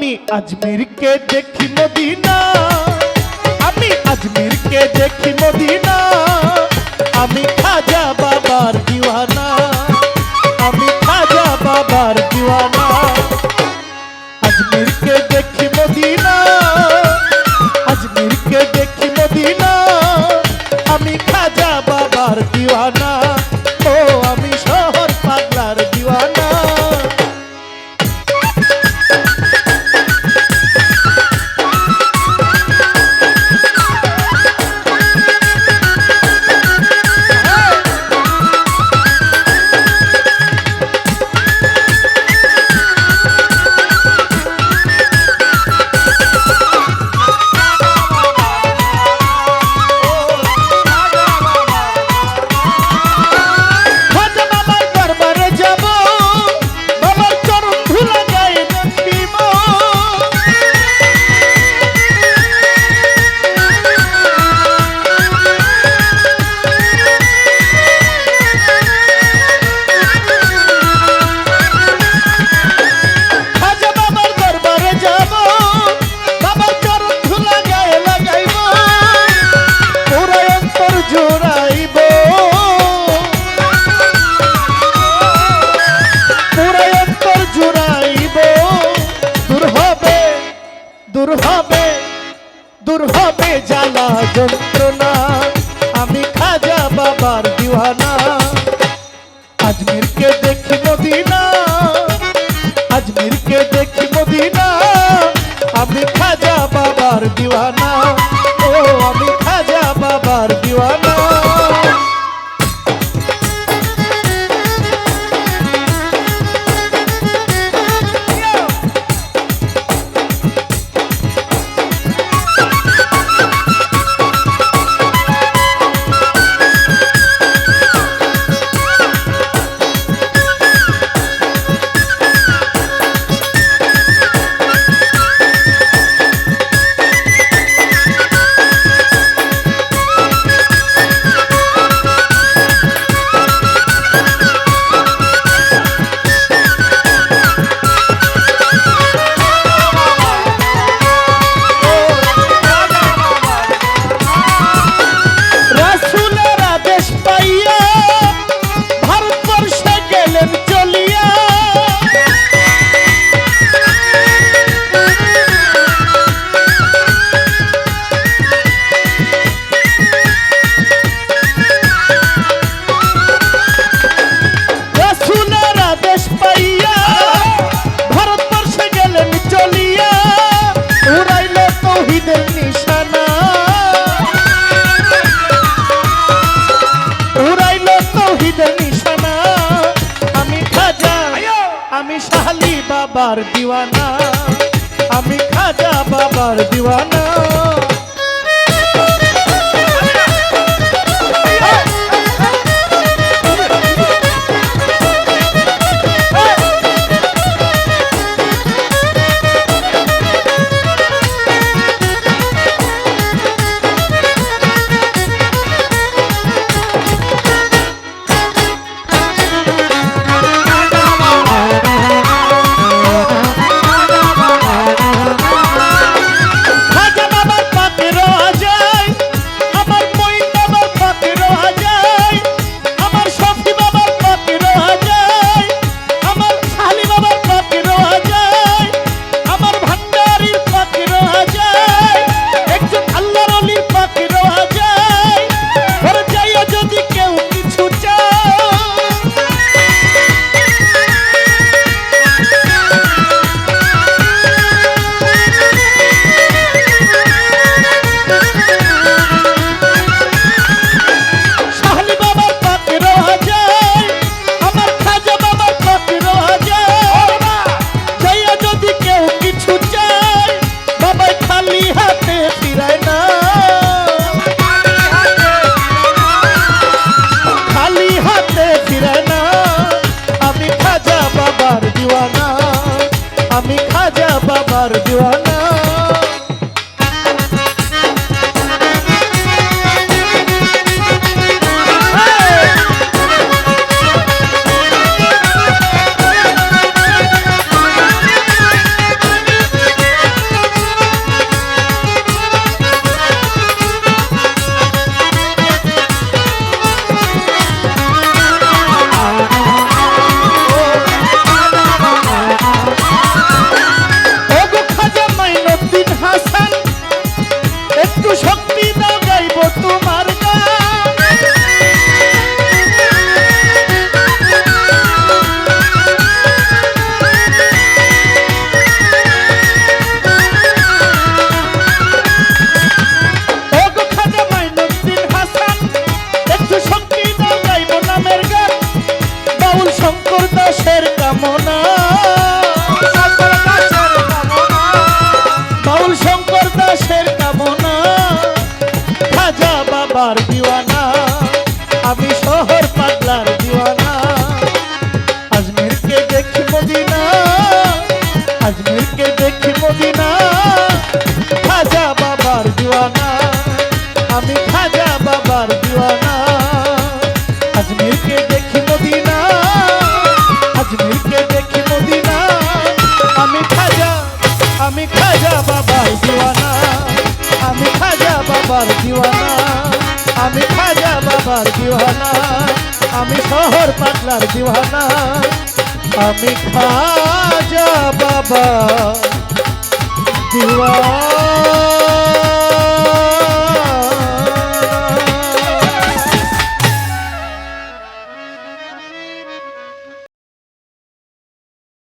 আমি আজমিরকে দেখি মদিনা। আমি আজমিরকে দেখি মদিনা। আমি যন্ত্রণা আমি খাজা বাবার দিওয়ানা আজমিরকে দেখি মদিনা আজমিরকে দেখি মদিনা আমি খাজা বাবার দিওয়ানা আমার দিওয়ানা খাজা বাবার দিওয়ানা, আমি খাজা বাবার দিওয়ানা, আমি খাজা বাবার দিওয়ানা, আমি শহর পাতলার দিওয়ানা, আমি খাজা বাবা